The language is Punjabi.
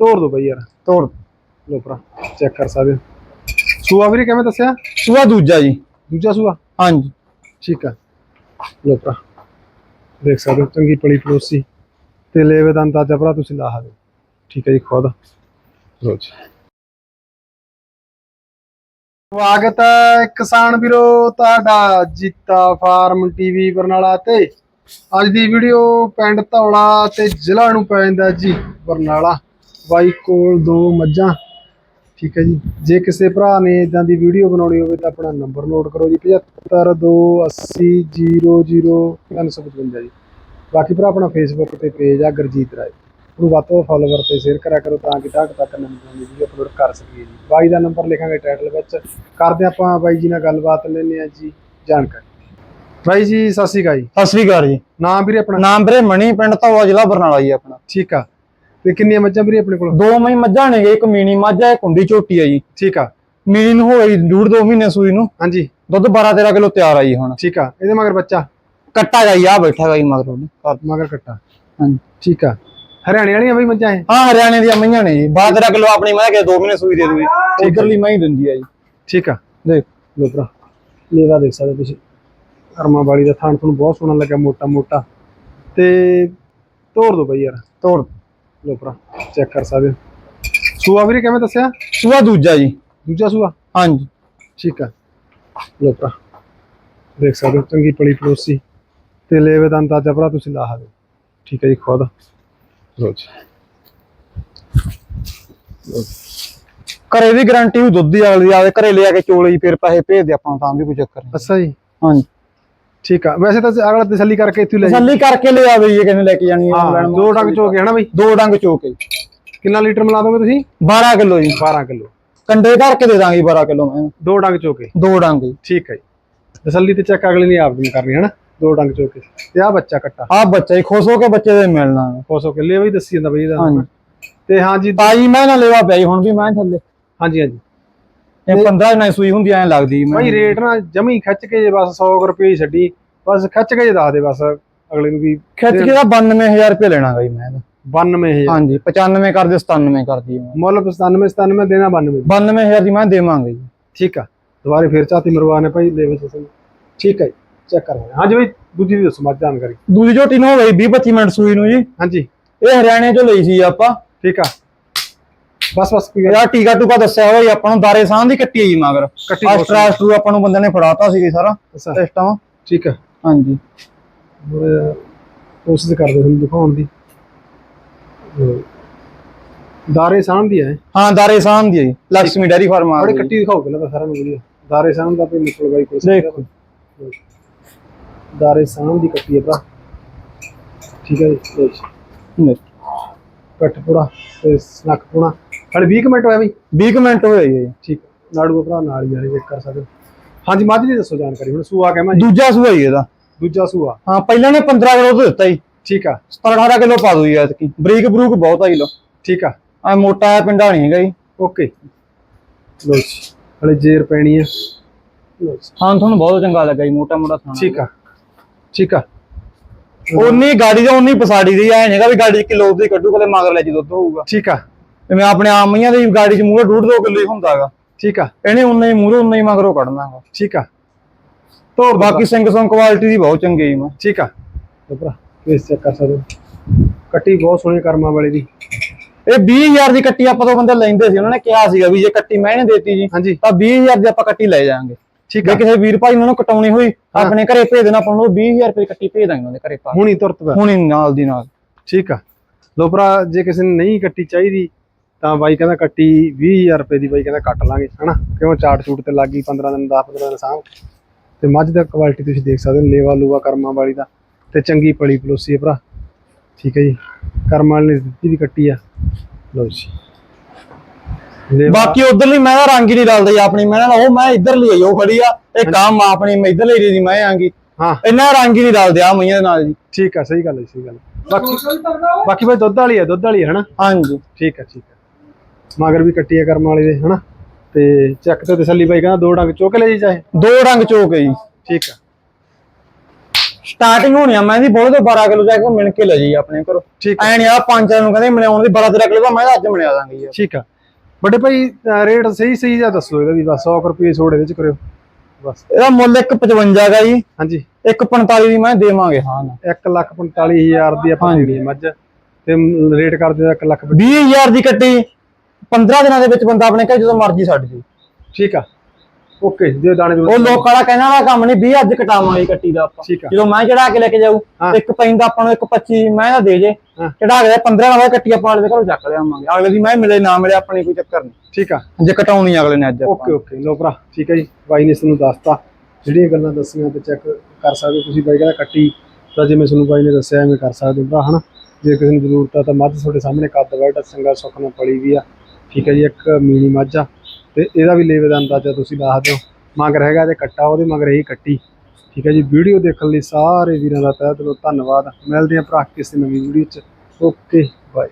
ਤੋੜ ਦੋ ਬਈ ਯਾਰ ਤੋੜ। ਲੋ ਭਰਾ ਚੈੱਕ ਕਰ ਸਕਦੇ ਸੂਆ ਵੀਰੇ ਕਿਵੇਂ ਦੱਸਿਆ? ਸੂਆ ਦੂਜਾ ਜੀ। ਦੂਜਾ ਸੂਆ? ਹਾਂਜੀ। ਠੀਕ ਆ। ਲੋ ਭਰਾ ਦੇਖ ਸਕਦੇ ਹੋ ਚੰਗੀ ਪਲੀ ਪਲੋਸੀ ਤੇ ਲੇਵੇ ਦਾ ਅੰਦਾਜ਼ਾ ਭਰਾ ਤੁਸੀਂ ਲਾ ਸਕਦੇ। ਠੀਕ ਹੈ ਜੀ ਖੁਦ। ਲੋ ਜੀ। ਸਵਾਗਤ ਹੈ ਕਿਸਾਨ ਵੀਰੋ ਤੁਹਾਡਾ ਜੀਤਾ ਫਾਰਮ ਟੀਵੀ ਬਰਨਾਲਾ ਤੇ। ਅੱਜ ਦੀ ਵੀਡੀਓ ਪਿੰਡ ਧੌਲਾ ਤੇ ਜ਼ਿਲ੍ਹਾ ਨੂੰ ਪੈ ਜਾਂਦਾ ਜੀ ਬਰਨਾਲਾ। ਬਾਈ ਕੋਲ ਦੋ ਮੱਝਾਂ। ਠੀਕ ਹੈ ਜੀ। ਜੇ ਕਿਸੇ ਭਰਾ ਨੇ ਇਦਾਂ ਦੀ ਵੀਡੀਓ ਬਣਾਉਣੀ ਹੋਵੇ ਤਾਂ ਆਪਣਾ ਨੰਬਰ ਨੋਟ ਕਰੋ ਜੀ 7528000355 ਜੀ। ਬਾਕੀ ਭਰਾ ਆਪਣਾ ਫੇਸਬੁੱਕ ਤੇ ਪੇਜ ਆ ਗੁਰਜੀਤ ਰਾਏ। ਉਹਨੂੰ ਵੱਧ ਤੋਂ ਫਾਲੋਵਰ ਤੇ ਸ਼ੇਅਰ ਕਰਿਆ ਕਰੋ ਤਾਂ ਕਿ ਤੱਕ ਤੱਕ ਨਵੀਂ ਨਵੀਂ ਵੀਡੀਓ ਅਪਲੋਡ ਕਰ ਸਕੀਏ ਜੀ। ਬਾਈ ਦਾ ਨੰਬਰ ਲਿਖਾਂਗੇ ਟਾਈਟਲ ਵਿੱਚ। ਕਰਦੇ ਆਪਾਂ ਬਾਈ ਜੀ ਨਾਲ ਗੱਲਬਾਤ ਲੈਂਦੇ ਆ ਜੀ ਜਾਣਕਾਰੀ। ਬਾਈ ਜੀ ਸਤਿ ਸ਼੍ਰੀ ਅਕਾਲ ਜੀ। ਸਤਿ ਸ੍ਰੀ ਅਕਾਲ ਜੀ। ਨਾਮ ਵੀਰੇ ਆਪਣਾ? ਨਾਮ ਵੀਰੇ ਮਣੀ ਪਿੰਡ ਧੌਲਾ ਜ਼ਿਲ੍ਹਾ ਬਰਨਾਲਾ ਜੀ ਆਪਣਾ। ਠੀਕ ਆ। ਤੇ ਕਿੰਨੀਆਂ ਮੱਝਾਂ ਵੀਰੇ ਆਪਣੇ ਕੋਲ? ਦੋ ਮਈ ਮੱਝਾਂ ਨੇ ਇੱਕ ਮੀਨੀ ਮੱਝ ਹੈ ਇੱਕ ਝੋਟੀ ਹੈ ਜੀ। ਠੀਕ ਆ। ਮੀਨੀ ਨੂੰ ਹੋਈ ਡੂਢ ਦੋ ਮਹੀਨੇ ਸੂਈ ਨੂੰ। ਹਾਂਜੀ। ਦੁੱਧ 12 13 ਕਿਲੋ ਤਿਆਰ ਆ ਜੀ ਹੁਣ। ਠੀਕ ਆ। ਇਹਦੇ ਮਗਰ ਬੱਚਾ? ਕੱਟਾ ਗਈ ਆ ਬੈਠਾ ਗਈ ਮਗਰ ਉਹਨੇ। ਘਰ। ਮਗਰ ਕੱਟਾ। ਹਾਂਜੀ। ਠੀਕ ਆ। ਹਰਿਆਣੇ ਵਾਲੀਆਂ ਬਈ ਮੱਝਾਂ ਇਹ? ਹਾਂ ਹਰਿਆਣੇ ਦੀਆਂ ਮਈਆਂ ਨੇ ਜੀ। 12 13 ਕਿਲੋ ਆਪਣੀ ਮੈਂ ਕਿ 2 ਮਹੀਨੇ ਸੂਈ ਦੇ ਦੂਗੀ। ਉਧਰਲੀ ਮੈਂ ਹੀ ਦਿੰਦੀ ਆ ਜੀ। ਠੀਕ ਆ। ਦੇਖ। ਲੋ ਭਰਾ। ਲੇਵਾ ਦੇਖ ਸਕਦੇ ਤੁਸੀਂ। ਕਰਮਾ ਵਾਲੀ ਦਾ ਥਾਣ ਤੁਹਾਨੂੰ ਬਹੁਤ ਸੋਹਣਾ ਲੱਗਾ ਮੋਟਾ ਮੋਟਾ ਤੇ ਤੋੜ ਦੋ ਬਈ ਯਾਰ। ਤੋੜ ਲੋ ਭਰਾ ਚੈੱਕ ਕਰ ਸਕਦੇ ਹੋ। ਸੂਆ ਵੀਰੇ ਕਿਵੇਂ ਦੱਸਿਆ? ਸੂਆ ਦੂਜਾ ਜੀ। ਦੂਜਾ ਸੂਆ? ਹਾਂਜੀ। ਠੀਕ ਆ। ਲੋ ਭਰਾ ਦੇਖ ਸਕਦੇ ਹੋ ਚੰਗੀ ਪਲੀ ਪਲੋਸੀ ਤੇ ਲੇਵੇ ਦਾ ਅੰਦਾਜ਼ਾ ਭਰਾ ਤੁਸੀਂ ਲਾ ਸਕਦੇ ਹੋ। ਠੀਕ ਹੈ ਜੀ ਖੁਦ। ਲੋ ਜੀ। ਘਰੇ ਵੀ ਗਾਰੰਟੀ ਉਹ ਦੁੱਧ ਦੀ ਅਗਲੀ ਆਵੇ ਘਰੇ ਲਿਆ ਕੇ ਚੋਲੇ ਜੀ ਫਿਰ ਪੈਸੇ ਭੇਜ ਦੇ ਆਪਾਂ ਤਾਂ ਵੀ ਕੋਈ ਚੱਕਰ ਨਹੀਂ। ਅੱਛਾ ਜੀ। ਹਾਂਜੀ। ਠੀਕ ਆ। ਵੈਸੇ ਤਾਂ ਅਗਲਾ ਤਸੱਲੀ ਕਰਕੇ ਇੱਥੇ ਹੀ ਲੈ ਜਾ ਤਸੱਲੀ ਕਰਕੇ ਲੈ ਆਵੇ ਜੀ ਕਿਸੇ ਨੇ ਲੈ ਕੇ ਜਾਣੀ ਹੈ ਹਾਂ ਦੋ ਡੰਗ ਚੋ ਕੇ ਹਨਾ ਬਈ? ਦੋ ਡੰਗ ਚੋਕੇ ਕਿੰਨਾ ਲੀਟਰ ਮਿਲਾ ਦੋਗੇ ਤੁਸੀਂ? 12 ਕਿਲੋ ਜੀ। 12 ਕਿਲੋ। ਕੰਡੇ ਧਰ ਕੇ ਦੇ ਦਾਂਗੇ 12 ਕਿਲੋ ਮੈਂ। ਦੋ ਡੰਗ ਚੋ ਕੇ। ਦੋ ਡੰਗ ਠੀਕ ਹੈ ਜੀ। ਤਸੱਲੀ ਤੇ ਚੈੱਕ ਅਗਲੇ ਨੇ ਆਪ ਦੀ ਕਰਨੀ ਹੈ ਨਾ ਦੋ ਡੰਗ ਚੋ ਕੇ। ਤੇ ਆ ਬੱਚਾ ਕੱਟਾ। ਆ ਬੱਚਾ ਜੀ ਖੁਸ਼ ਹੋ ਕੇ ਬੱਚੇ ਦੇ ਮਿਲਣਾ। ਖੁਸ਼ ਹੋ ਕੇ। ਲੈ ਵੀ ਦੱਸੀ ਜਾਂਦਾ ਬਈ ਇਹਦਾ। ਤੇ ਹਾਂਜੀ ਤਾਜੀ ਮੈਂ ਨਾ ਲੈਵਾ ਪਿਆ ਹੁਣ ਵੀ ਮੈਂ ਥੱਲੇ। ਹਾਂਜੀ ਹਾਂਜੀ। ਇਹ 15 ਦਿਨਾਂ ਦੀ ਸੂਈ ਹੁੰਦੀ ਐ ਲੱਗਦੀ ਮੈਂ ਭਾਈ ਰੇਟ ਨਾ ਜਮੀ ਖਿੱਚ ਕੇ ਬਸ 100 ਰੁਪਏ ਹੀ ਛੱਡੀ। ਬਸ ਖਿੱਚ ਕੇ ਜੇ ਦੱਸ ਦੇ ਬਸ ਅਗਲੇ ਨੂੰ ਵੀ ਖਿੱਚ ਕੇ ਦਾ 92000 ਰੁਪਏ ਲੈਣਾ ਗਾ ਜੀ ਮੈਂ ਇਹਦਾ। 92000 ਹਾਂਜੀ 95 ਕਰ ਦੇ 97 ਕਰ ਦੀ ਮੁੱਲ 97 97 ਦੇਣਾ 92 92000 ਦੀ ਮੈਂ ਦੇਵਾਂਗੇ ਜੀ। ਠੀਕ ਆ ਦੁਬਾਰੇ ਫੇਰ ਚਾਤੀ ਮਰਵਾਨੇ ਭਾਈ ਲੈ ਵਿੱਚ ਤੁਸੀਂ। ਠੀਕ ਹੈ ਚੈੱਕ ਕਰ ਹਾਂਜੀ ਬਈ ਦੂਜੀ ਵੀ ਦੱਸੋ ਮੱਝ ਜਾਣਕਾਰੀ। ਦੂਜੀ ਝੋਟੀ ਨੂੰ ਹੋ ਗਈ 20 25 ਮਿੰਟ ਸੂਈ ਨੂੰ ਜੀ। ਹਾਂਜੀ। ਇਹ ਹਰਿਆਣੇ ਚੋਂ ਲਈ ਸੀ ਆਪਾਂ। ਠੀਕ ਆ। ਬਸ ਬਸ ਇਹਦਾ ਟੀਕਾ ਟੂਕਾ ਦੱਸਿਆ ਹੋਇਆ ਜੀ ਆਪਾਂ ਨੂੰ ਦਾਰੇ ਸਾਹ ਦੀ ਕੱਟੀ ਹੈ ਜੀ ਮਗਰ। ਆਸਟਰਾ ਆਸਟਰੂ ਆਪਾਂ ਨੂੰ ਬੰਦੇ ਨੇ ਫੜਾਤਾ ਸੀ ਸਾਰਾ ਸਿਸਟਮ ਠੀਕ ਆ। ਹਾਂਜੀ। ਹੋਰ ਕੋਸ਼ਿਸ਼ ਕਰਦੇ ਤੁਹਾਨੂੰ ਦਿਖਾਉਣ ਦੀ। ਅਹ ਦਾਰੇ ਸਾਹਮ ਦੀ ਹੈ ਹਾਂ ਦਾਰੇ ਸਾਹ ਦੀ ਹੈ ਜੀ। ਲక్ష్ਮੀ ਡੈਰੀ ਫਾਰਮ ਆ ਬੜੇ। ਕੱਟੀ ਦਿਖਾਓ ਪਹਿਲਾਂ ਤਾਂ ਸਾਰਿਆਂ ਨੂੰ ਵਧੀਆ। ਦਾਰੇ ਸਾਹਮ ਦਾ ਵੀ ਨਿਕਲ ਬਾਈ ਕੋਲ ਦੇਖੋ। ਦਾਰੇ ਸਾਹਮ ਦੀ ਕੱਟੀ ਹੈ ਭਰਾ। ਠੀਕ ਹੈ ਜੀ ਲਓ ਜੀ। ਨਹੀਂ। ਕੱਟ ਪੂਰਾ ਤੇ ਸਨੱਖ ਪੂਣਾ। ਹਲੇ 20 ਕੁ ਮਿੰਟ ਹੋਇਆ ਬਈ 20 ਕੁ ਮਿੰਟ ਹੋਏ ਜੀ। ਠੀਕ। ਨਾੜੂ ਭਰਾ ਨਾਲ ਹੀ ਆ ਚੈੱਕ ਕਰ ਸਕਦੇ। ਹਾਂਜੀ ਮੱਝ ਦੀ ਦੱਸੋ ਜਾਣਕਾਰੀ। ਹੁਣ ਸੂਆ ਕਹਿਮਾ ਜੀ? ਦੂਜਾ ਸੂਆ ਹੀ ਇਹਦਾ। ਦੂਜਾ ਸੂਆ। ਹਾਂ ਪਹਿਲਾਂ ਨੇ 15 ਕਿਲੋ ਦੁੱਧ ਦਿੱਤਾ ਜੀ। ਠੀਕ ਆ। 17 18 ਕਿਲੋ ਪਾ ਦੂ ਜੀ ਐਤਕੀ। ਬਰੀਕ ਬਰੂਕ ਬਹੁਤ ਆ ਕਿਲੋ। ਠੀਕ ਆ। ਆ ਮੋਟਾ ਹੈ ਪਿੰਡਾ ਨਹੀਂ ਹੈਗਾ ਜੀ। ਓਕੇ। ਲੋ ਜੀ। ਹਲੇ ਜੇਰ ਪੈਣੀ ਆ। ਜੀ। ਹਾਂ ਤੁਹਾਨੂੰ ਬਹੁਤ ਚੰਗਾ ਲੱਗਾ ਜੀ ਮੋਟਾ ਮੋਟਾ ਖਾਣਾ ਠੀਕ ਆ। ਠੀਕ ਆ। ਉਨੀ ਗਾੜੀ ਦਾ ਉਨੀ ਪਸਾੜੀ ਦੀ ਐ ਨਹੀਂਗਾ ਵੀ ਗਾੜੀ ਚ ਕਿਲੋ ਦੀ ਕੱਢੂ ਕੋਲੇ ਮਗਰ ਲੈ ਜੀ ਦੁੱਧ ਹੋਊਗਾ। ਠੀਕ ਆ। ਜਿਵੇਂ ਆਪਣੇ ਆਮ ਮਈਆਂ ਦੀ ਗਾੜੀ ਚ ਮੂਹਰੇ ਡੂਢ ਦੋ ਕਿਲੋ ਹੀ ਹੁੰਦਾਗਾ ਠੀਕ ਆ। ਇਹਨੇ ਉਨਾ ਹੀ ਮੂਹਰੇ ਉਨਾ ਹੀ ਮਗਰੋਂ ਕੱਢਣਾਗਾ ਠੀਕ ਆ। ਤੋਰ ਬਾਕੀ ਸਿੰਘ ਸੰਗ ਕੁਆਲਿਟੀ ਦੀ ਬਹੁਤ ਚੰਗੀ ਜੀ ਮੈਂ। ਠੀਕ ਆ। ਭਰਾ ਇਸ ਚੈੱਕ ਕਰ ਸਕਦੇ ਹੋ। ਕੱਟੀ ਬਹੁਤ ਸੋਹਣੀ ਕਰਮਾਂ ਵਾਲੀ ਦੀ। ਇਹ 20000 ਦੀ ਕੱਟੀ ਆਪਾਂ ਤੋਂ ਬੰਦੇ ਲੈਂਦੇ ਸੀ ਉਹਨਾਂ ਨੇ ਕਿਹਾ ਸੀਗਾ ਵੀ ਜੇ ਕੱਟੀ ਮੈਂ ਇਹਨੇ ਦੇਤੀ ਜੀ ਤਾਂ 20000 ਦੀ ਆਪਾਂ ਕੱਟੀ ਲੈ ਜਾਾਂਗੇ ਠੀਕ ਆ। ਕਿਸੇ ਵੀਰ ਭਾਈ ਨੂੰ ਕਟਾਉਣੀ ਹੋਈ ਆਪਣੇ ਘਰੇ ਭੇਜ ਦੇਣਾ ਆਪਾਂ ਨੂੰ 20000 ਰੁਪਏ ਕੱਟੀ ਭੇਜ ਦਾਂਗੇ ਉਹਦੇ ਘਰੇ ਪਾ ਹੁਣੀ ਤੁਰਤ ਪੈ ਹੁਣੀ ਨਾਲ ਦੀ ਨਾਲ। ਠੀਕ ਆ। ਲੋ ਭਰਾ ਜੇ ਕਿਸੇ ਨੂੰ ਨਹੀਂ ਕੱਟੀ ਚਾਹੀਦੀ ਤਾਂ ਬਾਈ ਕਹਿੰਦਾ ਕੱਟੀ 20000 ਰੁਪਏ ਦੀ ਬਾਈ ਕਹਿੰਦਾ ਕੱਟ ਲਾਂਗੇ ਹਨਾ? ਕਿਉਂ? ਚਾਟ ਚੂਟ ਤੇ ਲੱਗੀ 15 ਦਿਨ 10 15 ਦਿਨ ਸਾਂਭ। ਤੇ ਮੱਝ ਦਾ ਕੁਆਲਿਟੀ ਤੁਸੀਂ ਦੇਖ ਸਕਦੇ ਹੋ ਲੇਵਾ ਲੂਵਾ ਕਰਮਾਂ ਵਾਲੀ ਦਾ ਤੇ ਚੰਗੀ ਪਲੀ ਪਲੋਸੀ ਹੈ ਭਰਾ। ਠੀਕ ਹੈ ਜੀ। ਕਰਮਾਂ ਵਾਲੀ ਨੇ ਦਿੱਤੀ ਵੀ ਕੱਟੀ ਆ। ਲਓ ਜੀ। ਬਾਕੀ ਉਧਰਲੀ ਮੈਂ ਰੰਗ ਹੀ ਨਹੀਂ ਰਲਦਾ ਜੀ ਆਪਣੀ। ਮੈਂ ਨਾਲ ਉਹ ਮੈਂ ਇੱਧਰ ਲਈ ਆਈ ਉਹ ਖੜੀ ਆ। ਇਹ ਕੰਮ ਆਪਣੀ ਮੈਂ ਇੱਧਰ ਲਈ ਦੀ ਮੈਂ ਆਂਗੀ ਹਾਂ। ਇਹਨਾਂ ਰੰਗ ਹੀ ਨਹੀਂ ਰਲਦੇ ਆ ਮਈਆਂ ਦੇ ਨਾਲ ਜੀ। ਠੀਕ ਆ ਸਹੀ ਗੱਲ ਹੈ ਸਹੀ ਗੱਲ। ਬਾਕੀ ਬਾਕੀ ਬਾਈ ਦੁੱਧ ਵਾਲੀ ਹੈ ਦੁੱਧ ਵਾਲੀ ਹੈ ਹਨਾ? ਹਾਂਜੀ। ਠੀਕ ਹੈ ਠੀਕ ਹੈ। ਮਗਰ ਵੀ ਕੱਟੀ ਹੈ ਕਰਮ ਵਾਲੀ ਦੇ ਹਨਾ? ਤੇ ਚੱਕ ਤੇ ਤਸੱਲੀ ਬਾਈ ਕਹਿੰਦਾ ਦੋ ਡੰਗ ਚੁੱਕ ਲੈ ਜੀ ਚਾਹੇ। ਦੋ ਰੰਗ ਚੋਕ ਹੈ ਜੀ। ਠੀਕ ਆ। ਸਟਾਰਟਿੰਗ ਹੋਣੀ ਆ ਮੈਂ ਦੀ ਬੋਲੇ ਤੋਂ 12 ਕਿਲੋ ਜਾ ਕੇ ਮਿਣ ਕੇ ਲੈ ਜੀ ਆਪਣੇ ਘਰੋਂ। ਠੀਕ ਐ ਨਹੀਂ ਆ ਪੰਜ ਨੂੰ ਕਹਿੰਦੇ ਮਿਲਾਉਣ ਦੀ 12 13 ਕਿਲੋ ਦਾ ਮੈਂ ਅੱਜ ਮਿਲਿਆ ਦਾਂਗੀ ਜੀ। ਠੀਕ ਆ। ਵੱਡੇ ਭਾਈ ਰੇਟ ਸਹੀ ਸਹੀ ਜਿਹਾ ਦੱਸੋ ਇਹਦਾ ਵੀ ਬਸ 100 ਕੁ ਰੁਪਏ ਛੋੜ ਇਹਦੇ ਚ ਕਰਿਓ। ਬਸ। ਇਹਦਾ ਮੁੱਲ 155 ਗਾ ਜੀ। ਹਾਂਜੀ। 145 ਦੀ ਮੈਂ ਦੇਵਾਂਗੇ। ਹਾਂ 145000 ਦੀ ਆਪਾਂ ਹੈ ਮੱਝ। ਤੇ ਰੇਟ ਕਰਦੇ ਆ 1 ਲੱਖ 20000 ਦੀ ਕੱਟੀ। 15 ਦਿਨਾਂ ਦੇ ਵਿੱਚ ਬੰਦਾ ਆਪਣੇ ਘਰ ਜਦੋਂ ਮਰਜ਼ੀ ਛੱਡ ਜੂ ਠੀਕ ਆ। ਓਕੇ ਜੇ ਦਾਣੇ ਉਹ ਲੋਕ ਵਾਲਾ ਕਹਿਣਾ ਵਾਲਾ ਕੰਮ ਨਹੀਂ 20 ਅੱਜ ਕਟਾਵਾਂਗੇ ਕੱਟੀ ਦਾ ਆਪਾਂ। ਜਦੋਂ ਮੈਂ ਚੜਾ ਕੇ ਲੈ ਕੇ ਜਾਊ। ਇੱਕ ਪੈਂਦਾ ਆਪਾਂ ਨੂੰ ਇੱਕ 25 ਮੈਂ ਦਾ ਦੇ ਜੇ। ਚੜਾ ਕੇ 15 ਨਾਲ ਕੱਟੀ ਆਪਾਂ ਵਾਲੇ ਦੇ ਘਰੋਂ ਚੱਕ ਲਿਆਵਾਂਗੇ ਅਗਲੇ ਦੀ ਮੈਂ ਮਿਲੇ ਨਾ ਮਿਲੇ ਆਪਣੀ ਕੋਈ ਚੱਕਰ ਨਹੀਂ। ਠੀਕ ਆ। ਜੇ ਕਟਾਉਣੀ ਅਗਲੇ ਨੇ ਅੱਜ। Okay okay. ਲੋ ਭਰਾ ਠੀਕ ਹੈ ਜੀ। ਬਾਈ ਨੇ ਤੁਹਾਨੂੰ ਦੱਸਤਾ। ਜਿਹੜੀਆਂ ਗੱਲਾਂ ਦੱਸੀਆਂ ਤੇ ਚੈੱਕ ਕਰ ਸਕਦੇ ਹੋ ਤੁਸੀਂ। ਬਾਈ ਕਹਿੰਦਾ ਕੱਟੀ ਤਾਂ ਜਿਵੇਂ ਤੁਹਾਨੂੰ ਬਾਈ ਨੇ ਦੱਸਿਆ ਐਵੇਂ ਕਰ ਸਕਦੇ ਹੋ ਭਰਾ ਹਨਾ? ਜੇ ਕਿਸੇ ਨੂੰ ਜ਼ਰੂਰਤ ਆ ਤਾਂ ਮੱਝ ਤੁਹਾਡੇ ਸਾਹਮਣੇ ਕੱਦ ਵਰਡ ਸੰਗਾ ਸੁੱਖ ਨਾਲ ਪਲੀ ਵੀ ਆ। ਠੀਕ ਹੈ ਜੀ, ਇੱਕ ਮੀਨੀ ਮਾਝਾ। ਆ ਤੇ ਇਹਦਾ ਵੀ ਲੇਵੇ ਦਾ ਅੰਦਾਜ਼ਾ ਤੁਸੀਂ ਦੱਸ ਦਿਓ। ਮਗਰ ਹੈਗਾ ਤੇ ਕੱਟਾ, ਉਹਦੇ ਮਗਰ ਇਹੀ ਕੱਟੀ। ਠੀਕ ਹੈ ਜੀ, ਵੀਡੀਓ ਦੇਖਣ ਲਈ ਸਾਰੇ ਵੀਰਾਂ ਦਾ ਤਹਿ ਦਿਲੋਂ ਧੰਨਵਾਦ। ਮਿਲਦੇ ਆ ਭਰਾ ਕਿਸੇ ਨਵੀਂ ਵੀਡੀਓ 'ਚ। Okay bye